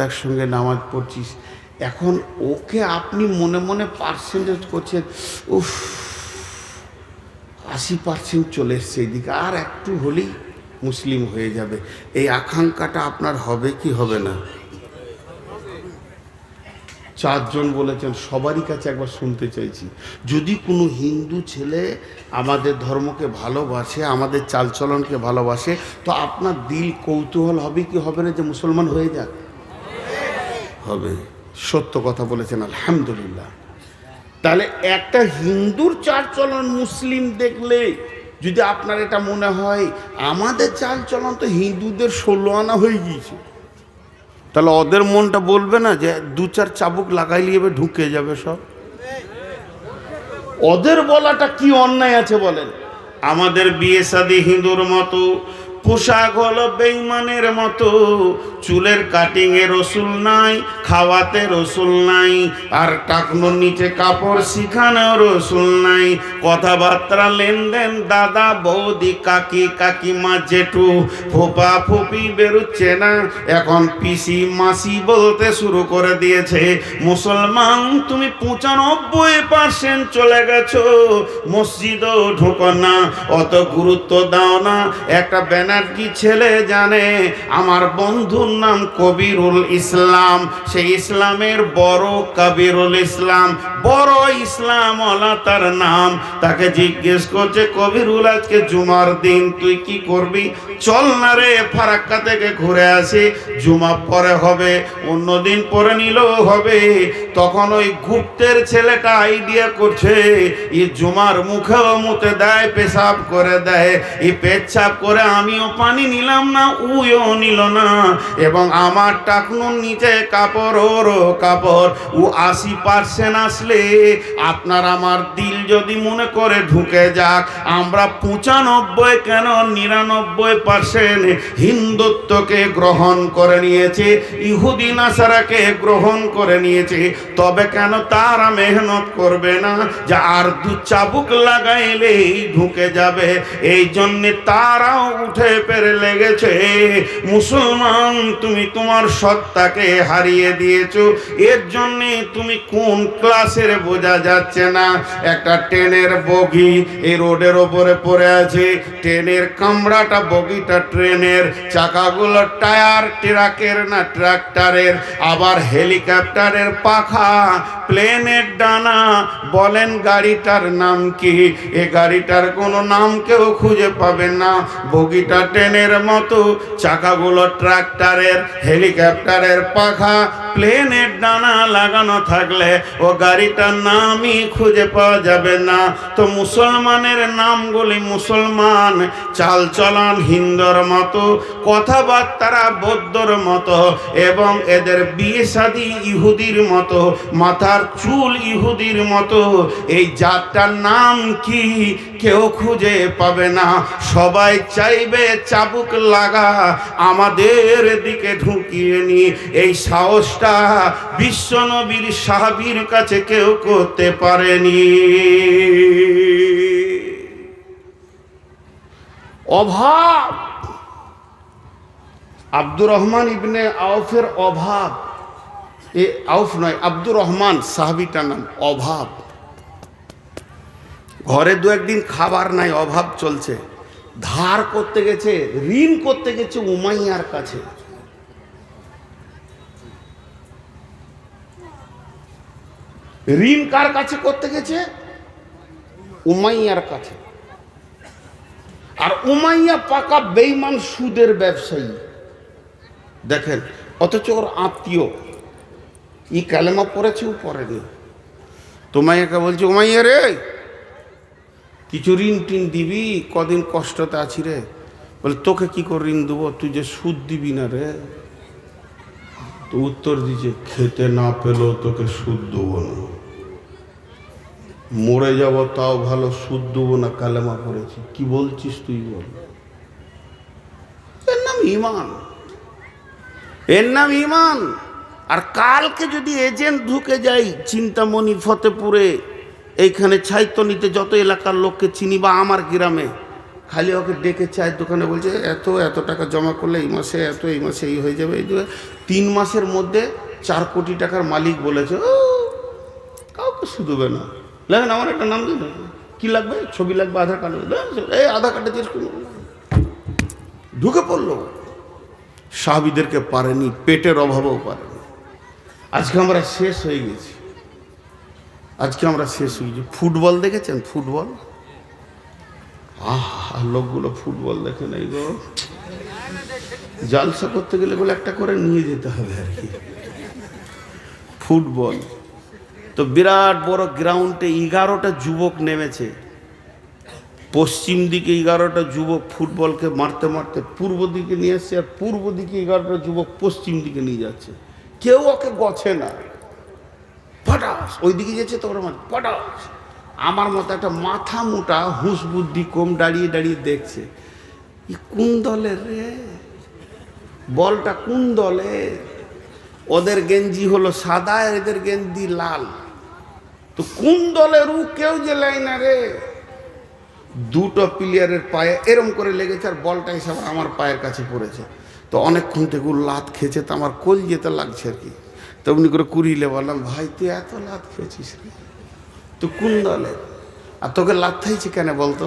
একসঙ্গে নামাজ পড়ছিস। এখন ওকে আপনি মনে মনে পার্সেন্টেজ করছেন, উফ, আশি পার্সেন্ট চলে এসছে এদিকে। আর একটু হলেই মুসলিম হয়ে যাবে। এই আকাঙ্ক্ষাটা আপনার হবে কি হবে না? চারজন বলেছেন, সবারই কাছে একবার শুনতে চাইছি। যদি কোনো হিন্দু ছেলে আমাদের ধর্মকে ভালোবাসে, আমাদের চালচলনকে ভালোবাসে, তো আপনার দিল কৌতূহল হবে কি হবে না যে মুসলমান হয়ে যাক? হবে। সত্য কথা বলেছেন আলহামদুলিল্লাহ। তাহলে একটা হিন্দুর চাল চলন মুসলিম দেখলে যদি আপনার এটা মনে হয় আমাদের চাল চলন তো হিন্দুদের ষোলো আনা হয়ে গিয়েছে। তাহলে ওদের মনটা বলবে না যে দু চার চাবুক লাগাইলে এবার ঢুকে যাবে সব? ওদের বলাটা কি অন্যায় আছে বলেন? আমাদের বিয়ে শাদী হিন্দুর মতো পোশাক হলো বেইমানের মতো। চুলের কাটিং এ রসুল নাই, খাওয়াতে রসুল নাই, আর টাকনোর নিচে কাপড় শিখানো রসুল নাই। কথাবার্তা লেনদেন, দাদা, বৌদি, কাকি, কাকিমা, জেঠু, ফোপা, ফুপি বেরোচ্ছে না। এখন পিসি, মাসি বলতে শুরু করে দিয়েছে, মুসলমান, তুমি পঁচানব্বই পার্সেন্ট চলে গেছো। মসজিদও ঢোকো না, অত গুরুত্ব দাও না। একটা ব্যানার্জি ছেলে জানে? আমার বন্ধুর নাম কবিরুল ইসলাম। সেই ইসলামের বড় কবিরুল ইসলাম। বড় ইসলাম ওলা তার নাম। তাকে জিজ্ঞেস করছে, কবিরুল, আজকে জুমার দিন, তুই কি করবি? চল না রে, ফারাক্কা থেকে ঘুরে আসি। জুমা পরে হবে, অন্য দিন পরে নিলেও হবে। তখন ওই গুপ্তের ছেলেটা আইডিয়া করছে ই জুমার মুখেও মুতে দেয়, পেশাব করে দেয়। এই পেচ্ছাপ করে আমিও পানি নিলাম না, উইও নিল না। এবং আমার টাকনুর নিচে কাপড় ওরও কাপড়। ও আশি পার্সেন্ট আসলে আপনার আমার দিল যদি মনে করে ঢুকে যাক, আমরা পঁচানব্বই কেন নিরানব্বই পার্সেন্ট হিন্দুত্বকে গ্রহণ করে নিয়েছে, ইহুদি নাসারাকে গ্রহণ করে নিয়েছে। তবে কেন তারা মেহনত করবে না যে আর দু চাবুক লাগাইলেই ঢুকে যাবে? এই জন্যে তারাও উঠে পেরে লেগেছে। মুসলমান, তুমি তোমার সত্তাকে হারিয়ে দিয়েছ। এর জন্যে তুমি কোন ক্লাসের বোঝা যাচ্ছে না? একটা ট্রেনের বগি এই রোডের ওপরে পড়ে আছে। ট্রেনের কামড়াটা বগিটা ট্রেনের, চাকাগুলো টায়ার, ট্রাকের না ট্রাক্টরের। আবার হেলিকপ্টারের পাখা, প্লেনের ডানা, বলেন গাড়িটার নাম কি? এ গাড়িটার কোনো নাম কেউ খুঁজে পাবেন না। বগিটা ট্রেনের মতো, চাকাগুলো ট্রাক্টরের, হেলিকপ্টারের পাখা প্লেনের ডানা লাগানো থাকলে ও গাড়িটার নামই খুঁজে পাওয়া যাবে না। তো মুসলমানের নামগুলি মুসলমান চাল চলন হিন্দুর মতো, কথাবার্তারা বৌদ্ধর মতো এবং এদের বিয়ে শাদী ইহুদির মতো, মাথার চুল ইহুদির মতো। এই জাতটার নাম কি? কেউ খুঁজে পাবে না। সবাই চাইবে চাবুক লাগা, আমাদের দিকে ঢুকিয়ে নি। এই সাহসটা বিশ্বনবীর সাহাবীর কাছে কেউ করতে পারেনি। অভাব। আব্দুর রহমান ইবনে আউফের অভাব। এ আউফ নয়, আব্দুর রহমান সাহাবিটার নাম, অভাব। ঘরে দু একদিন খাবার নাই, অভাব চলছে। ধার করতে গেছে, ঋণ করতে গেছে উমাইয়ার কাছে। ঋণ কার কাছে করতে গেছে? উমাইয়ার কাছে। আর উমাইয়া পাকা বেইমান সুদের ব্যবসায়ী। দেখেন, অথচ ওর আত্মীয়। ই কালেমা পড়েছে ও পড়েনি। তোমাইয়াকে বলছে, উমাইয়া রে কিছু ঋণ টিন দিবি, কদিন কষ্টতে আছি রে। বলে, তোকে কি করে ঋণ দেবো? তুই যে সুদ দিবি না রে। তো উত্তর দিছে খেতে না পেলেও তোকে সুদ দেবো না। মরে যাব, তাও ভালো সুদ দেবো না, কালেমা পড়েছি। কি বলছিস তুই বল? এর নাম ইমান এর নাম ইমান আর কালকে যদি এজেন্ট ঢুকে যাই, চিন্তামণি ফতেপুরে এইখানে ছাইত্য নিতে যত এলাকার লোককে চিনি বা আমার গ্রামে খালি ওকে ডেকে চায়ের দোকানে বলছে এত এত টাকা জমা করলে এই মাসে এত এই মাসে এই হয়ে যাবে। এই তিন মাসের মধ্যে চার কোটি টাকার মালিক বলেছে "ও, কাউকে শুধবে না। লাগেন আমার একটা নাম দিন কী লাগবে? ছবি লাগবে আধার কার্ড? এই আধার কার্ডে শুরু করলাম। ঢুকে পড়ল। সাহাবিদেরকে পারেনি পেটের অভাবেও পারেনি। আজকে আমরা শেষ হয়ে গেছি। আজকে আমরা শেষ হয়েছি ফুটবল দেখেছেন? ফুটবল? আহ লোকগুলো ফুটবল দেখে নাই গো। জালসা করতে গেলে বলে একটা করে নিয়ে যেতে হবে আর কি। ফুটবল। তো বিরাট বড় গ্রাউন্ডে এগারোটা যুবক নেমেছে। পশ্চিম দিকে এগারোটা যুবক ফুটবলকে মারতে মারতে পূর্ব দিকে নিয়ে আসছে আর পূর্ব দিকে এগারোটা যুবক পশ্চিম দিকে নিয়ে যাচ্ছে। কেউ ওকে গছে না। পটাস ওই দিকে যাচ্ছে তোমরা মার পটাস আমার মতো একটা মাথা মোটা হুঁশ বুদ্ধি কম দাঁড়িয়ে দাঁড়িয়ে দেখছে। ই কোন দলের রে? বলটা কোন দলের ওদের গেঞ্জি হলো সাদা এদের গেঞ্জি লাল। তো কোন দলের উ কেউ যে না রে? দুটো প্লেয়ারের পায়ে এরম করে লেগেছে আর বলটা হিসাবে আমার পায়ের কাছে পড়েছে। তো অনেকক্ষণ থেকে লাত খেয়েছে তো আমার কোল যেতে লাগছে আর কি। তো উনি করে কুড়িলে বললাম, ভাই, তুই এত লাত খেয়েছিস রে। তো কোন দলে? আর তোকে লাত খাইছে কেন বলতো?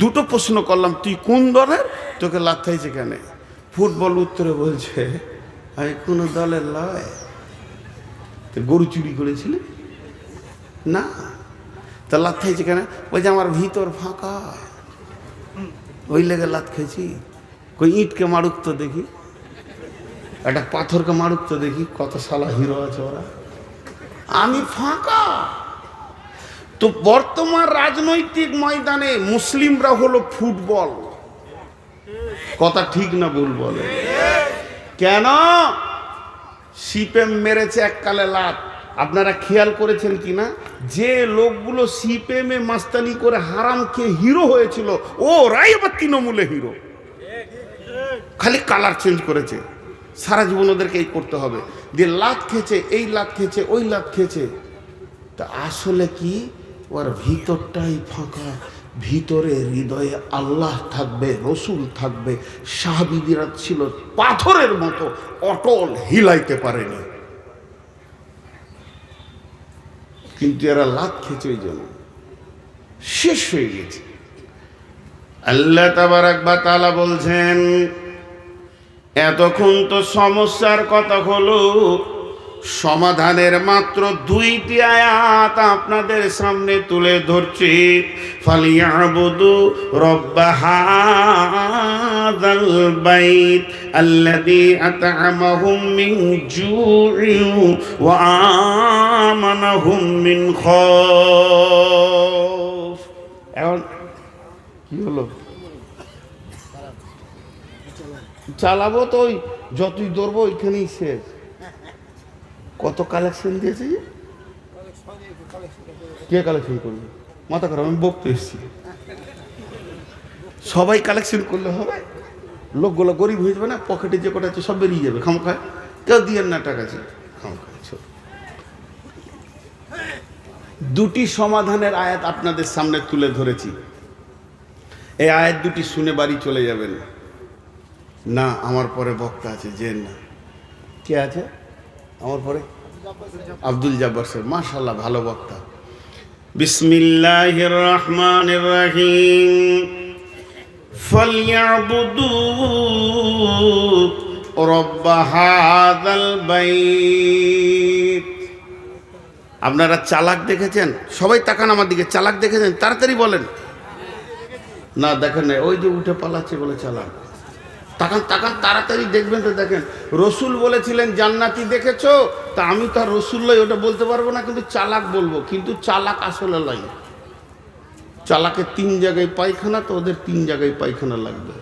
দুটো প্রশ্ন করলাম, তুই কোন দলের? তোকে লাত খাইছে কেন? ফুটবল উত্তরে বলছে আমি কোনো দলের লয়? তো গরু চুরি করেছিলি? না। তা লাত খাইছে কেন? বলছে, আমার ভিতর ফাঁকা। ওই লেগে লাত খেয়েছি কই, ইটকে মারুক তো দেখি। একটা পাথরকে মারুক তো দেখি কত সালা হিরো আছে ওরা। আমি ফাঁকা। তো বর্তমান রাজনৈতিক ময়দানে মুসলিমরা হলো ফুটবল। কথা ঠিক না ভুল বলে। কেন? সিপেম মেরেছে এককালে লাত। আপনারা খেয়াল করেছেন কি না যে লোকগুলো সিপেমে মাস্তানি করে হারাম খেয়ে হিরো হয়েছিল, ও রাই আবার তৃণমূলে হিরো। খালি কালার চেঞ্জ করেছে। সারা জীবন ওদেরকে এই করতে হবে। দিয়ে লাত খেয়েছে, এই লাত খেয়েছে, ওই লাত খেয়েছে। তা আসলে কি? ওর ভিতরটাই ফাঁকা, ভিতরে হৃদয়ে আল্লাহ থাকবে, রসুল থাকবে সাহাবিদিরা ছিল পাথরের মতো, অটল হিলাইতে পারেনি। কিন্তু এরা লাত খেয়েছে ওই জন্য। শেষ হয়ে গেছে। আল্লাহ তাবারাক বা তালা বলছেন এতক্ষণ তো সমস্যার কথা হলো। সমাধানের মাত্র দুইটি আয়াত আপনাদের সামনে তুলে ধরছি। ফালিয়াবুদু রব্বা হাযাল বাইত আল্লাযী আত'আমাহুম মিন জু'in ওয়া আমানাহুম মিন খাউফ। এখন কি হলো? চালাবো তো ওই যতই ধরবো ওইখানেই শেষ। কত কালেকশন দিয়েছে? কে কালেকশন করবে? মাথা খারাপ, আমি বকতে এসেছি। সবাই কালেকশন করলে হবে। লোকগুলো গরিব হয়ে যাবে না, পকেটে যে কটা আছে সব বেরিয়ে যাবে। খামখায় কেউ দিয়ে না টাকা আছে। খামখায় দুটি সমাধানের আয়াত আপনাদের সামনে তুলে ধরেছি। এই আয়াত দুটি শুনে বাড়ি চলে যাবেন। না আমার পরে বক্তা আছে যে না কে আছে আমার পরে আব্দুল জব্বার সাহেব মাশাল্লাহ ভালো বক্তা বিসমিল্লাহির রহমানির রহিম فليعبدوا رب هذا البيت আপনারা চালাক দেখেছেন সবাই তাকান আমার দিকে চালাক দেখেছেন তাড়াতাড়ি বলেন না দেখেন না ওই যে উঠে পালাচ্ছে বলে চালাক তাকান তাকান তাড়াতাড়ি দেখবেন তো দেখেন, রসুল বলেছিলেন, জান্নাতি দেখেছ? তা আমি তো আর রসুল লই ওটা বলতে পারব না, কিন্তু চালাক বলব। কিন্তু চালাক আসলে লাই। চালাকের তিন জায়গায় পায়খানা, তো ওদের তিন জায়গায় পায়খানা লাগবে।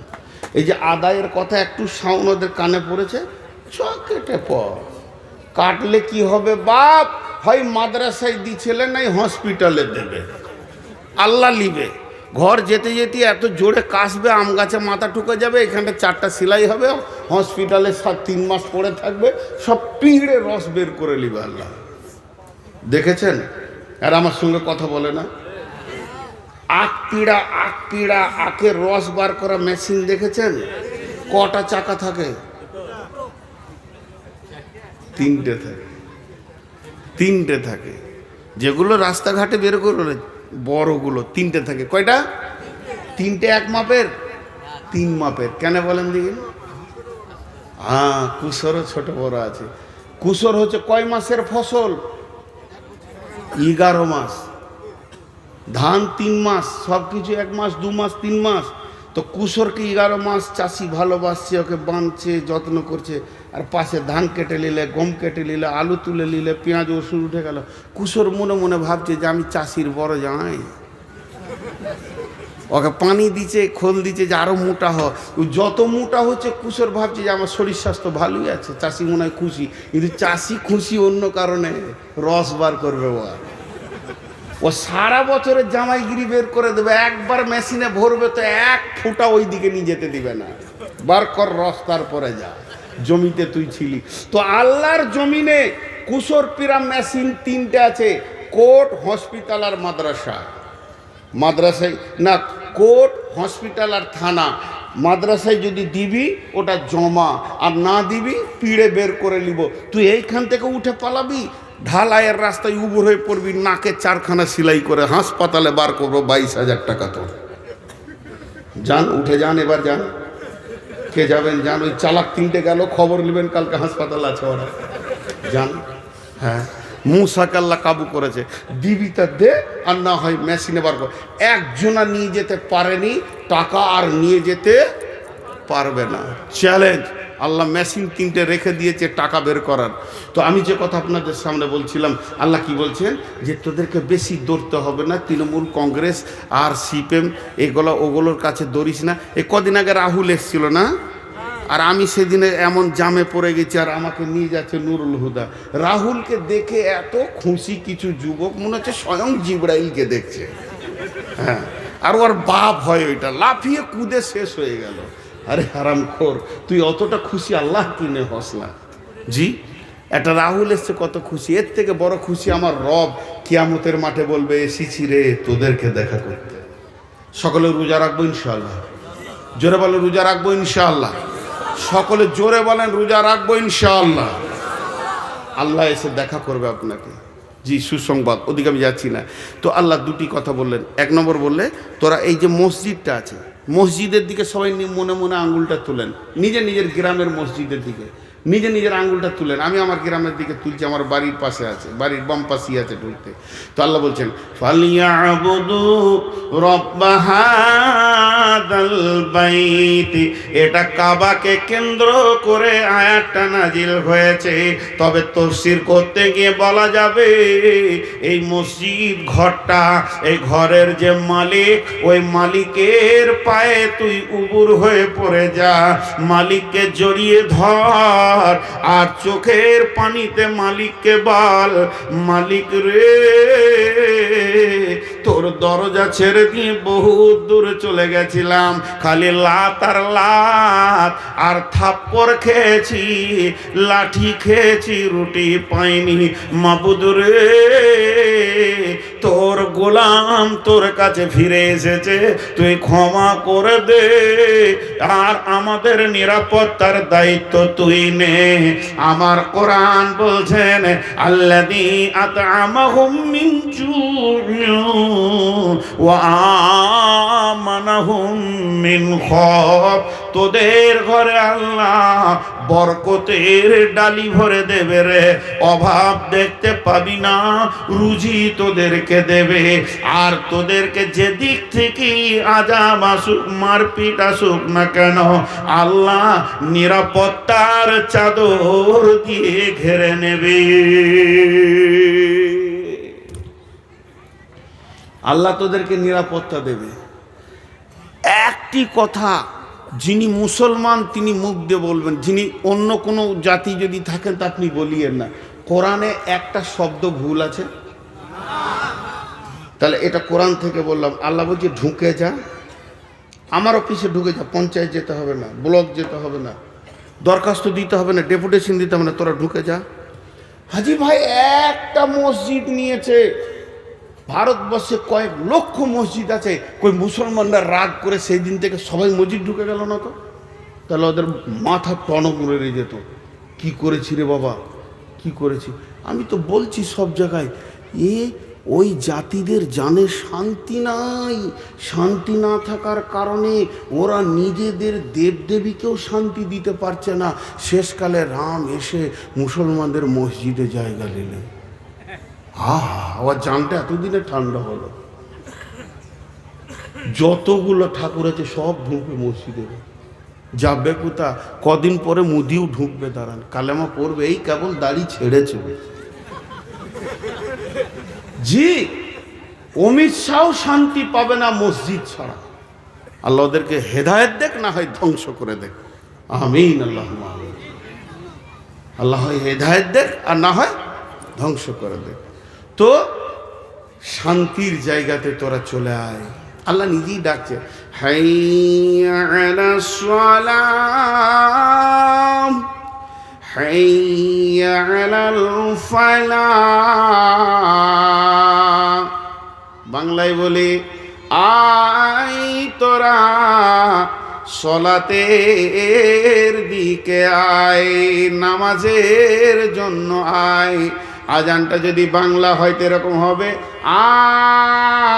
এই যে আদায়ের কথা একটু সাউন ওদের কানে পড়েছে চ কেটে কাটলে কি হবে বাপ? হয় মাদ্রাসায় দিছিলে নাই, হসপিটালে দেবে। আল্লাহ লিবে ঘর যেতে যেতে এত জোরে কাশবে, আম গাছে মাথা ঠুকে যাবে, এখানটা চারটা সেলাই হবে, হসপিটালে সাত, তিন মাস পরে থাকবে, সব পিঁড়ে রস বের করে নিবে আল্লাহ। দেখেছেন? আর আমার সঙ্গে কথা বলে না। আখ পিড়া আখ পিড়া, আখের রস বার করা মেশিন দেখেছেন? কটা চাকা থাকে? তিনটে থাকে। তিনটে থাকে। যেগুলো রাস্তাঘাটে বের করলে বড়গুলো, তিনটে থাকে। কয়টা? তিনটে এক মাপের? তিন মাপের। কেন বলেন দিকে হ্যাঁ কুসরও ছোট বড় আছে। কুসর হচ্ছে কয় মাসের ফসল? এগারো মাস। ধান তিন মাস সব কিছু এক মাস, দু মাস, তিন মাস। তো কুসরকে এগারো মাস চাষি ভালোবাসছে, ওকে বাঁধছে, যত্ন করছে। আর পাশে ধান কেটে নিলে, গম কেটে নিলে, আলু তুলে নিলে, পেঁয়াজ ওষুধ উঠে গেল। কুসর মনে মনে ভাবছে যে আমি চাষির বড় জামাই। ওকে পানি দিচ্ছে খোল দিচ্ছে যে আরও মোটা হ। যত মোটা হচ্ছে, কুসর ভাবছে যে আমার শরীর স্বাস্থ্য ভালোই আছে। চাষি মনে হয় খুশি। কিন্তু চাষি খুশি অন্য কারণে রস বার করবে ও ও সারা বছরের জামাইগিরি বের করে দেবে। একবার মেশিনে ভরবে তো এক ফুটা ওই দিকে নিয়ে যেতে দিবে না। বার কর রস তারপরে যা। জমিতে তুই ছিলি। তো আল্লাহর জমিনে কুসর পিরাম মেশিন তিনটে আছে, কোর্ট, হসপিটাল আর মাদ্রাসা। মাদ্রাসায়, না, কোর্ট, হসপিটাল আর থানা। মাদ্রাসায় যদি দিবি, ওটা জমা। আর না দিবি, পিড়ে বের করে নিব। তুই এইখান থেকে উঠে পালাবি, ঢালাইয়ের রাস্তায় উবুর হয়ে পড়বি নাকে চারখানা সেলাই করে হাসপাতালে বার করব বাইশ হাজার টাকা তোর। যান, উঠে যান, এবার যান। কে যাবেন, যান, ওই চালাক তিনটে গেল, খবর নেবেন, কালকে হাসপাতাল আছে ওরা। যান। হ্যাঁ মুসাকাল্লা কাবু করেছে। দিবি তা দে আর না হয় মেশিনে বার কর। একজনা নিয়ে যেতে পারেনি, টাকা আর নিয়ে যেতে পারবে না। চ্যালেঞ্জ আল্লাহ মেশিন তিনটে রেখে দিয়েছে, টাকা বের করার। তো আমি যে কথা আপনাদের সামনে বলছিলাম, আল্লাহ কি বলছেন? যে তোদেরকে বেশি দৌড়তে হবে না, তৃণমূল, কংগ্রেস, আর সিপিএম, এগুলো, ওগুলোর কাছে দৌড়িস না। এ কদিন আগে রাহুল এসছিল না? আর আমি সেদিনে এমন জামে পড়ে গেছি, আর আমাকে নিয়ে যাচ্ছে নুরুল হুদা। রাহুলকে দেখে এত খুশি কিছু যুবক, মনে হচ্ছে স্বয়ং জিব্রাইলকে দেখছে। হ্যাঁ আর ওর বাপ হয় ওইটা। লাফিয়ে কুদে শেষ হয়ে গেল। আরে হারাম খোর তুই অতটা খুশি আল্লাহ কিনে হস না। জি? একটা রাহুল এসছে কত খুশি এর থেকে বড় খুশি আমার রব কিয়ামতের মাঠে বলবে এসেছি রে তোদেরকে দেখা করতে। সকলে রোজা রাখব ইনশাল্লাহ জোরে বলে রোজা রাখব ইনশাআল্লাহ। সকলে জোরে বলেন রোজা রাখব ইনশাআল্লাহ। আল্লাহ এসে দেখা করবে আপনাকে। জি সুসংবাদ ওদিকে আমি যাচ্ছি না। তো আল্লাহ দুটি কথা বললেন। এক নম্বর বললে তোরা এই যে মসজিদটা আছে মসজিদের দিকে সবাই মনে মনে আঙুলটা তোলেন। নিজের নিজের গ্রামের মসজিদের দিকে। নিজে নিজের আঙ্গুলটা তুলেন। আমি আমার গ্রামের দিকে তুলছি, আমার বাড়ির পাশে আছে, বাড়ির বাম পাশেই আছে তুলতে। তো আল্লাহ বলছেন এটা কাবাকে কেন্দ্র করে আয়াতটা নাজিল হয়েছে। তবে তফসির করতে গিয়ে বলা যাবে, এই মসজিদ ঘরটা, এই ঘরের যে মালিক, ওই মালিকের পায়ে তুই উবুর হয়ে পড়ে যা। মালিককে জড়িয়ে ধর আর চোখের পানিতে মালিককে বল। মালিক রে, তোর দরজা ছেড়ে দিয়ে বহু দূরে চলে গেছিলাম। খালি লাত আর লাত, আর থাপ্পড় খেয়েছি, লাঠি খেয়েছি, রুটি পাইনি। মাবুদ রে তোর গোলাম তোর কাছে ফিরে এসেছে, তুই ক্ষমা করে দে। আর আমাদের নিরাপত্তার দায়িত্ব তুই নে। আমার কোরআন বলছেন আল্লাদি আতআমাহুম মিন ওয়া আমানাহুম মিন তোদের ঘরে আল্লাহ বরকতের ডালি ভরে দেবে রে। অভাব দেখতে পাবি না, রুজি তোদেরকে দেবে। আর তোদেরকে যে দিক থেকে আজাব আসুক, মারপিট আসুক না কেন, আল্লাহ নিরাপত্তার চাদর দিয়ে ঘেরে নেবে। আল্লাহ তোদেরকে নিরাপত্তা দেবে। একটি কথা যিনি মুসলমান, তিনি মুখ দিয়ে বলবেন, যিনি অন্য কোনো জাতি যদি থাকেন, তা আপনি বলিয়েন না। কোরআনে একটা শব্দ ভুল আছে? তাহলে এটা কোরআন থেকে বললাম, আল্লাহ বলছে ঢুকে যা। আমার অফিসে ঢুকে যা, পঞ্চায়েত যেতে হবে না, ব্লক যেতে হবে না, দরখাস্ত দিতে হবে না, ডেপুটেশন দিতে হবে না, তোরা ঢুকে যা। হাজি ভাই, একটা মসজিদ নিয়েছে। ভারতবর্ষে কয়েক লক্ষ মসজিদ আছে। কই মুসলমানরা রাগ করে সেই দিন থেকে সবাই মসজিদ ঢুকে গেল না তো? তাহলে ওদের মাথা টনক উড়ে যেত। কি করেছি রে বাবা? কি করেছি? আমি তো বলছি সব জায়গায়, এ, ওই জাতিদের জানে শান্তি নাই। শান্তি না থাকার কারণে ওরা নিজেদের দেবদেবীকেও শান্তি দিতে পারছে না। শেষকালে রাম এসে মুসলমানদের মসজিদে জায়গা নিলেন। আহা আমার জানটা এতদিনে ঠান্ডা হলো। যতগুলো ঠাকুর আছে সব ঢুকবে মসজিদে যাবে কোথা? কদিন পরে মুদিও ঢুকবে, দাঁড়ান। কালেমা পড়বে, এই কেবল দাড়ি ছেড়েছে জি, অমিত শাহ শান্তি পাবে না মসজিদ ছাড়া। আল্লাহ ওদেরকে হেদায়ত দেখ, না হয় ধ্বংস করে দেখ। আমিন আল্লাহ। আল্লাহ হয় হেদায়ত দেখ, আর না হয় ধ্বংস করে দেখ। তো, শান্তির জায়গাতে তোরা চলে আয়। আল্লাহ নিজেই ডাকছে বাংলায় বলে আই তোরা সলাতের দিকে আয়, নামাজের জন্য আয়। আজানটা যদি বাংলা হয় তো এরকম হবে, আয়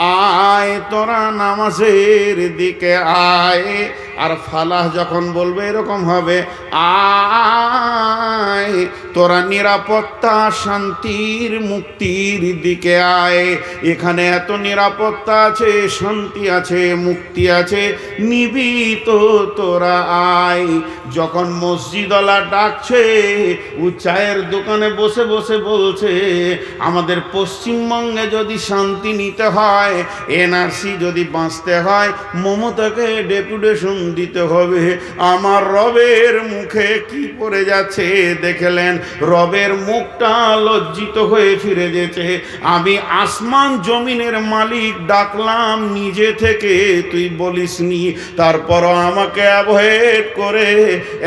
আয়, তোরা নামাজের দিকে আয়। আর ফালাহ যখন বলবে, এরকম হবে, আয়, তোরা নিরাপত্তা, শান্তির, মুক্তির দিকে আয়। এখানে এত নিরাপত্তা আছে, শান্তি আছে, মুক্তি আছে, নিবিত তোরা আয়। যখন মসজিদওয়ালা ডাকছে, ও চায়ের দোকানে বসে বসে বলছে, আমাদের পশ্চিমবঙ্গে যদি শান্তি নিতে হয় এনআরসি যদি বাঁচতে হয়, মমতাকে ডেপুটেশন দিতে হবে। আমার রবের মুখে কি পড়ে যাচ্ছে দেখলেন, রবের মুখটা লজ্জিত হয়ে ফিরে যেছে আমি আসমান জমিনের মালিক ডাকলাম নিজে থেকে, তুই বলিসনি? তারপরও আমাকে অ্যাভয়েড করে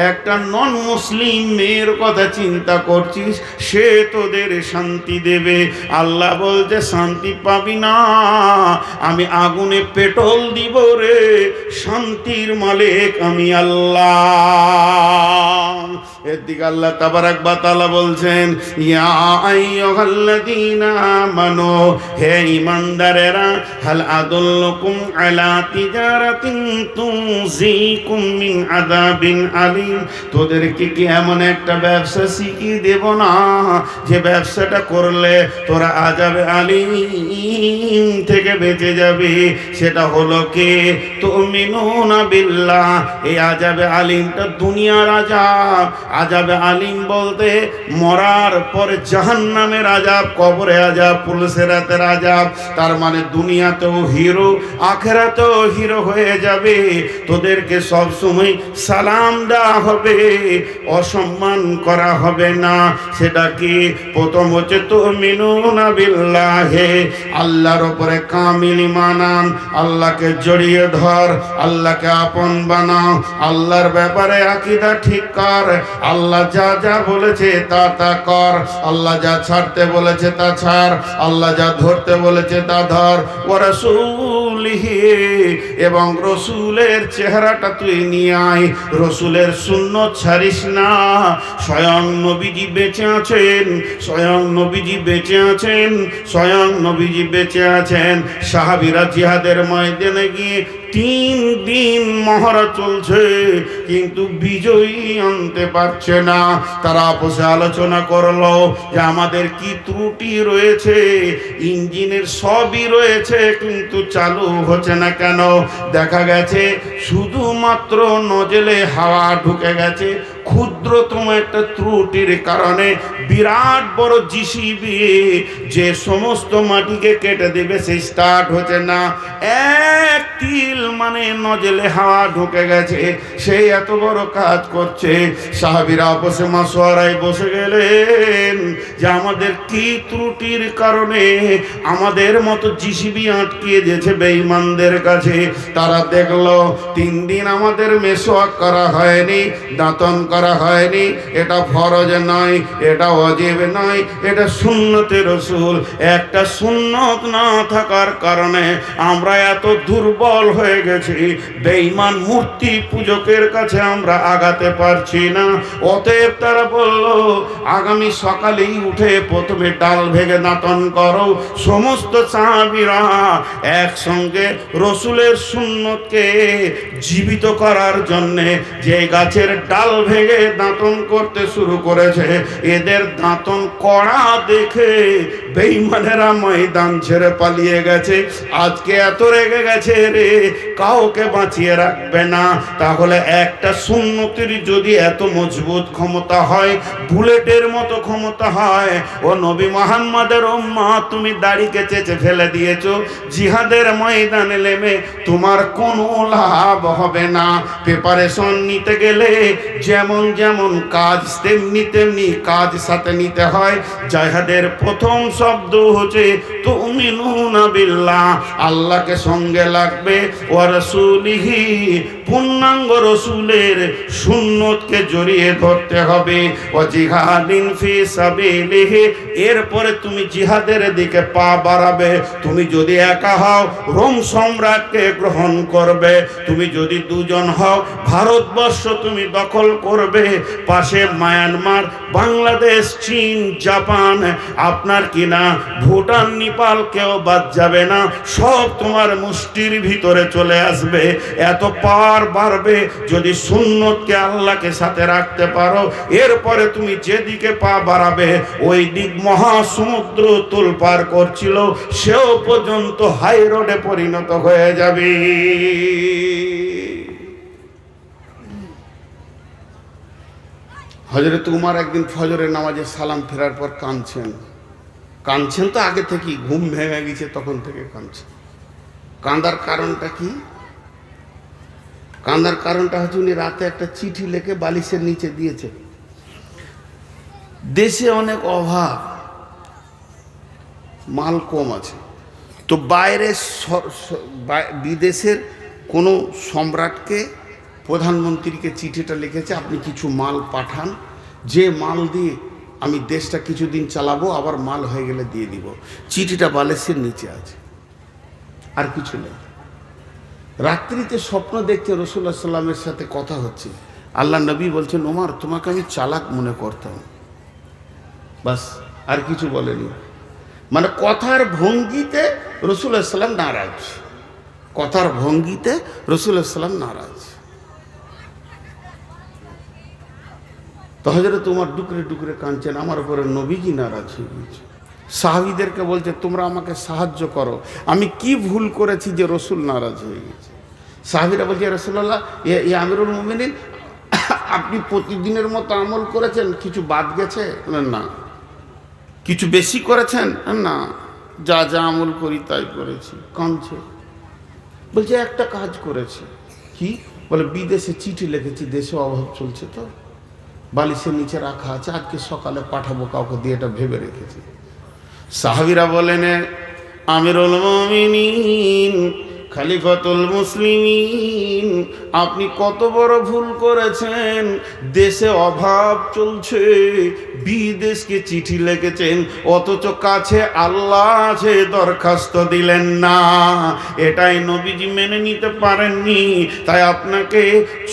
একটা নন মুসলিম মেয়ের কথা চিন্তা করছিস, সে তোদের শান্তি দেবে। আল্লাহ বলছে, শান্তি পাবি না। আমি আগুনে পেট্রোল দিব রে, শান্তির মালিক আমি আল্লাহ। এর দিকে আল্লাহ তাবারাক বা তাআলা বলছেন আমানু, হে ঈমানদারেরা, হাল আদুল্লুকুম আলা তিজারাতিন মিন তোদেরকে কি এমন একটা ব্যবসা শিখিয়ে দেব না? যে ব্যবসাটা করলে তোরা আজাবে আলিম থেকে বেঁচে যাবে, সেটা হলো কে? তুমিনুনা বিল্লাহ। এই আজাবে আলিমটা দুনিয়ার আজাব আজাবে আলিম বলতে মরার পরে জাহান্নামের আজাব কবরে আজাব পুলিশের রাতের আজাব তার মানে দুনিয়াতেও হিরো, আখেরাতেও হিরো হয়ে যাবে। তোদেরকে সব সময় সালাম দেওয়া হবে, অসম্মান করা হবে না। সেটা কি? প্রথম হচ্ছে তো মিনুনা বিল্লাহে। আল্লাহর উপরে কামিল মানান আল্লাহকে জড়িয়ে ধর, আল্লাহকে আপন বানাও। আল্লাহর ব্যাপারে আকিদা ঠিক কর, আল্লাহ যা যা বলেছে তা তা কর, আল্লাহ যা ছাড়তে বলেছে তা ছাড়, আল্লাহ যা ধরতে বলেছে তা ধর। ও রসুলিহি, এবং রসুলের চেহারাটা তুই নিয়ে আয়। রসুলের শূন্য ছাড়িস না। স্বয়ং নবীজি বেঁচে আছেন, স্বয়ং নবীজি বেঁচে আছেন, স্বয়ং নবীজি বেঁচে আছেন। সাহাবিরা জিহাদের ময়দানে গিয়ে তিন দিন মহড়া চলছে, কিন্তু বিজয়ী আনতে পারছে না। তারা আপসে আলোচনা করল যে আমাদের কি ত্রুটি রয়েছে, ইঞ্জিনের সবই রয়েছে, কিন্তু চালু হচ্ছে না কেন? দেখা গেছে, শুধুমাত্র নজলে হাওয়া ঢুকে গেছে ক্ষুদ্রতম একটা ত্রুটির কারণে বিরাট বড় জিসিবি যে সমস্ত মাটিকে কেটে দেবে, সে স্টার্ট হচ্ছে না। এক তিল মানে নজলে হাওয়া ঢুকে গেছে সেই এত বড় কাজ করছে। সাহাবিরা বসে মাসোয়ারায় বসে গেলেন যে আমাদের কি ত্রুটির কারণে আমাদের মতো জিসিবি আটকিয়ে দিয়েছে বেঈমানদের কাছে। তারা দেখল, তিন দিন আমাদের মেসোয়াক করা হয়নি, দাঁতন করা হয়নি, এটা ফরজ নয়, এটা অজেব নয়, এটা সুন্নতে রসুল। একটা সুন্নত না থাকার কারণে আমরা এত দুর্বল হয়ে গেছি, বেঈমান মূর্তি পূজকের কাছে আমরা আগাতে পারছি না। অতএব তারা বলল, আগামী সকালেই উঠে প্রথমে ডাল ভেঙে দাঁতন করো। সমস্ত সাহাবিরা একসঙ্গে রসুলের সুন্নতকে জীবিত করার জন্যে যে গাছের ডাল ভেঙে দাঁতন করতে শুরু করেছে। এদের দাঁতন কড়া দেখে বেইমানেরা ময়দান ছেড়ে পালিয়ে গেছে। আজকে এত রেগে গেছে রে, কাউকে বাঁচিয়ে রাখবে না। তাহলে একটা সুন্নতির যদি এত মজবুত ক্ষমতা হয়, বুলেটের মতো ক্ষমতা হয়, ও নবী মোহাম্মদের উম্মা, তুমি দাড়িকে চেচে ফেলে দিয়েছ, জিহাদের ময়দানে নেমে তোমার কোনো লাভ হবে না। প্রিপারেশন নিতে গেলে যেমন যেমন যেমন কাজ তেমনি তেমনি কাজ সাথে নিতে হয়। জাহাদের প্রথম শব্দ হচ্ছে তুমি বিল্লাহ। আল্লাহকে সঙ্গে লাগবে। ও রসুলিহি, পূর্ণাঙ্গ রসুলের সুন্নতকে জড়িয়ে ধরতে হবে। ও জিহাদিন ফি সাবিলিহি, এরপরে তুমি জিহাদের দিকে পা বাড়াবে। তুমি যদি একা হও, রোম সম্রাটকে গ্রহণ করবে। তুমি যদি দুজন হও, ভারতবর্ষ তুমি দখল করবে। পাশে মায়ানমার, বাংলাদেশ, চীন, জাপান, আপনার কিনা ভুটান, নেপাল কেউ বাদ যাবে না। সব তোমার মুষ্টির ভিতরে চলে আসবে। এত পার বাড়বে যদি সুন্নতকে আল্লাহকে সাথে রাখতে পারো। এরপরে তুমি যেদিকে পা বাড়াবে, ওই দিক মহাসমুদ্র তুল পার করছিল। সেও পর্যন্ত হাই রোডে পরিণত হয়ে যাবে। হজরত উমার একদিন ফজরের নামাজে সালাম ফেরার পর কাঁদছেন। কাঁদছেন তো আগে থেকেই, ঘুম ভেঙে গেছে তখন থেকে কাঁদছেন। কাঁদার কারণটা কি? কাঁদার কারণটা হচ্ছে উনি রাতে একটা চিঠি লিখে বালিশের নিচে দিয়েছে দেশে অনেক অভাব, মাল কম আছে। তো বাইরে বিদেশের কোনো সম্রাটকে প্রধানমন্ত্রীকে চিঠিটা লিখেছে, আপনি কিছু মাল পাঠান। যে মাল দিয়ে আমি দেশটা কিছুদিন চালাবো, আবার মাল হয়ে গেলে দিয়ে দিব। চিঠিটা বালিশের নিচে আছে। আর কিছু নেই। রাত্রিতে স্বপ্ন দেখতে রসুল্লাহ সাল্লামের সাথে কথা হচ্ছে। আল্লাহ নবী বলছেন, ওমার, তোমাকে আমি চালাক মনে করতাম। বাস, আর কিছু বলেনি। মানে কথার ভঙ্গিতে রসুল্লাহ সাল্লাম নারাজ। কথার ভঙ্গিতে রসুল্লাহ সাল্লাম নারাজ। তো হজরে তোমার ডুকরে ডুকরে কাঁদছেন, আমার উপরে নবীজি নারাজ হয়ে গেছে সাহাবিদেরকে বলছে, তোমরা আমাকে সাহায্য করো। আমি কি ভুল করেছি যে রসুল নারাজ হয়ে গেছে সাহাবিরা বলছে রসুল্লাহ এ আমিরুল মোমিনিন, আপনি প্রতিদিনের মতো আমল করেছেন, কিছু বাদ গেছে? না। কিছু বেশি করেছেন? না। যা যা আমল করি, তাই করেছি। কাঁদছে? বলছে, একটা কাজ করেছে। কি? বলে, বিদেশে চিঠি লিখেছি, দেশে অভাব চলছে তো। বালিশের নিচে রাখা আছে, আজকে সকালে পাঠাবো কাউকে দিয়ে এটা ভেবে রেখেছি। সাহাবিরা বলেন মুমিনিন খালিফাতুল মুসলিমিন, আপনি কত বড় ভুল করেছেন। দেশে অভাব চলছে, বিদেশকে চিঠি লিখেছেন, অথচ কাছে আল্লাহ আছে দরখাস্ত দিলেন না। এটাই নবীজি মেনে নিতে পারেননি। তাই আপনাকে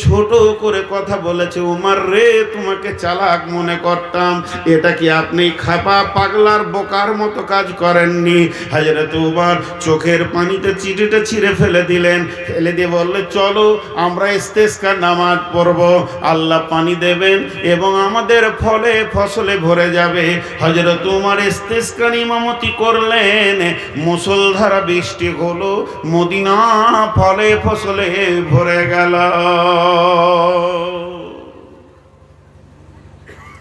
ছোট করে কথা বলেছে, উমার রে, তোমাকে চালাক মনে করতাম। এটা কি আপনি খাপা পাগলার বোকার মতো কাজ করেননি? হাজরত উমার চোখের পানিতে চিঠিটা ছিঁড়ে ফেলে দিলেন। ফেলে দিয়ে বললে, চলো, আমরা ইস্তেস্কার নামাজ পড়ব। আল্লাহ পানি দেবেন এবং আমাদের ফলে ফসলে ভরে যাবে। হজরত উমার ইস্তেস্কার ইমামতি করলেন। মুসলধারা বৃষ্টি হলো, মদিনা ফলে ফসলে ভরে গেল।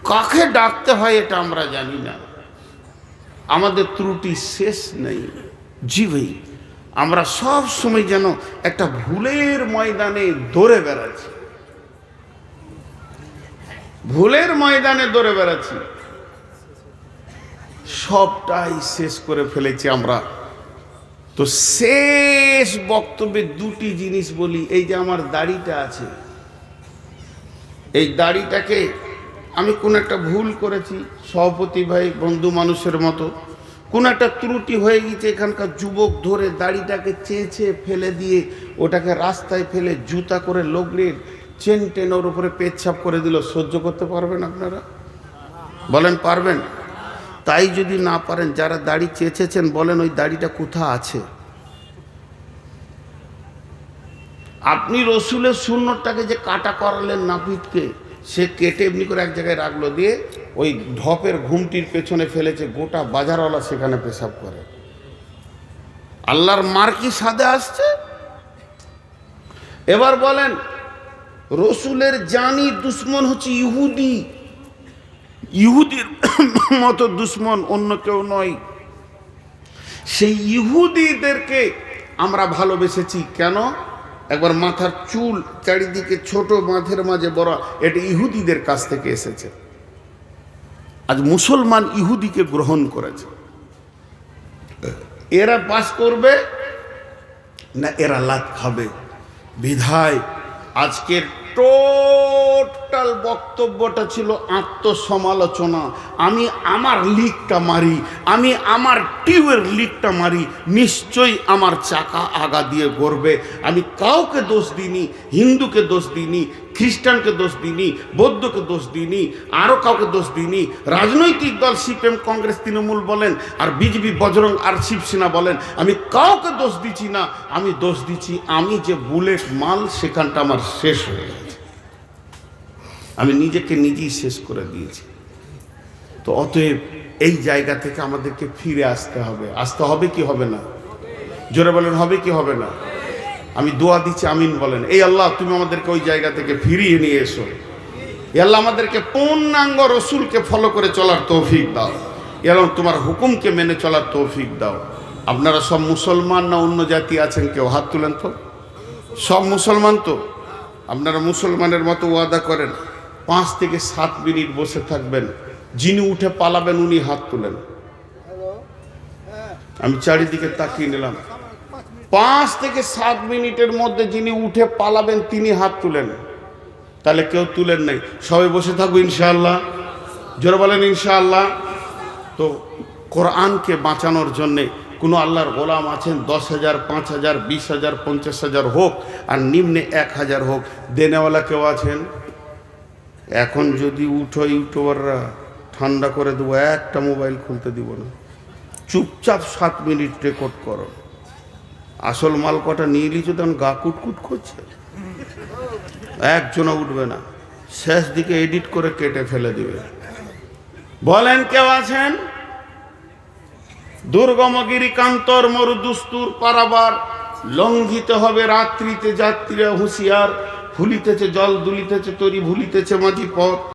কাকে ডাকতে হয় এটা আমরা জানি না। আমাদের ত্রুটি শেষ নেই। জি আমরা সব সময় যেন একটা ভুলের ময়দানে দৌড়ে বেড়াচ্ছি। ভুলের ময়দানে দৌড়ে বেড়াচ্ছি। সবটাই শেষ করে ফেলেছি আমরা। তো শেষ বক্তব্যে দুটি জিনিস বলি, এই যে আমার দাড়িটা আছে। এই দাড়িটাকে আমি কোন একটা ভুল করেছি, সভাপতি ভাই, বন্ধু মানুষের মতো। কোন একটা ত্রুটি হয়ে গেছে, এখানকার যুবক ধরে দাড়িটাকে চেয়েছে ফেলে দিয়ে ওটাকে রাস্তায় ফেলে জুতা করে লগড়ির চেন টেন ওর উপরে পেচ্ছাপ করে দিল। সহ্য করতে পারবেন আপনারা? বলেন, পারবেন? তাই যদি না পারেন, যারা দাড়ি চেয়েছেন বলেন ওই দাড়িটা কোথা আছে? আপনি রসুলের শূন্যটাকে যে কাটা করালেন নাপিতকে সে কেটে এমনি করে এক জায়গায় রাখল দিয়ে ওই ঢপের ঘুমটির পেছনে ফেলেছে, গোটা বাজারওয়ালা সেখানে পেশাব করে। আল্লাহর মার কি সাদে আসছে? এবার বলেন, রসুলের জানি দুশ্মন হচ্ছে ইহুদি। ইহুদির মতো দুশ্মন অন্য কেউ নয়। সেই ইহুদিদেরকে আমরা ভালোবেসেছি। কেন? একবার মাথার চুল চারিদিকে ছোট মাঝের মাঝে বড়, এটা ইহুদিদের কাছ থেকে এসেছে। আজ মুসলমান ইহুদিকে গ্রহণ করেছে। এরা পাস করবে না এরা লাত খাবে? বিধায় আজকের টোটাল বক্তব্যটা ছিল আত্মসমালোচনা। আমি আমার লিকটা মারি, আমি আমার টিউবের লিকটা মারি, নিশ্চয়ই আমার চাকা আগা দিয়ে গড়বে। আমি কাউকে দোষ দিইনি, হিন্দুকে দোষ দিইনি, খ্রিস্টানকে দোষ দিইনি, বৌদ্ধকে দোষ দিইনি, আরও কাউকে দোষ দিইনি। রাজনৈতিক দল সিপিএম, কংগ্রেস, তৃণমূল বলেন আর বিজেপি, বজরং আর শিবসেনা বলেন, আমি কাউকে দোষ দিচ্ছি না, আমি দোষ দিচ্ছি, আমি যে বুলেট মাল সেখানটা আমার শেষ হয়ে গেছে। আমি নিজেকে নিজেই শেষ করে দিয়েছি। তো অতএব এই জায়গা থেকে আমাদেরকে ফিরে আসতে হবে। আসতে হবে কি হবে না? জোরে বলেন, হবে কি হবে না? আমি দোয়া দিচ্ছি, আমিন বলেন। এই আল্লাহ, তুমি আমাদেরকে ওই জায়গা থেকে ফিরিয়ে নিয়ে এসো। এই আল্লাহ আমাদেরকে পূর্ণাঙ্গ রসুলকে ফলো করে চলার তৌফিক দাও। এবং তোমার হুকুমকে মেনে চলার তৌফিক দাও। আপনারা সব মুসলমান না অন্য জাতি আছেন? কেউ হাত তুলেন তো? সব মুসলমান তো? আপনারা মুসলমানের মতো ওয়াদা করেন। পাঁচ থেকে সাত মিনিট বসে থাকবেন। যিনি উঠে পালাবেন উনি হাত তুলেন। আমি চারিদিকে তাকিয়ে নিলাম। পাঁচ থেকে সাত মিনিটের মধ্যে যিনি উঠে পালাবেন তিনি হাত তুলেন। তাহলে কেউ তুলেন নাই। সবাই বসে থাকব ইনশাআল্লাহ। জোরে বলেন ইনশাআল্লাহ। তো কোরআনকে বাঁচানোর জন্যে কোনো আল্লাহর গোলাম আছেন? দশ হাজার পাঁচ হাজার বিশ হাজার পঞ্চাশ হাজার হোক আর নিম্নে এক হাজার হোক। দেনেওয়ালা কেউ আছেন? এখন যদি উঠো ইউটিউবাররা, ঠান্ডা করে দেবো, একটা মোবাইল খুলতে দিব না। চুপচাপ সাত মিনিট রেকর্ড করো। আসল মাল কটা নিয়ে লিচু তখন গা কুটকুট করছে। একজনও উঠবে না। শেষ দিকে এডিট করে কেটে ফেলে দিবে। বলেন কেউ আছেন? দুর্গমগিরি কান্তর মরু দুস্তুর পারাবার লঙ্ঘিত হবে রাত্রিতে যাত্রীরা হুঁশিয়ার। ভুলিতেছে জল দুলিতেছে তরি ভুলিতেছে মাঝি পথ।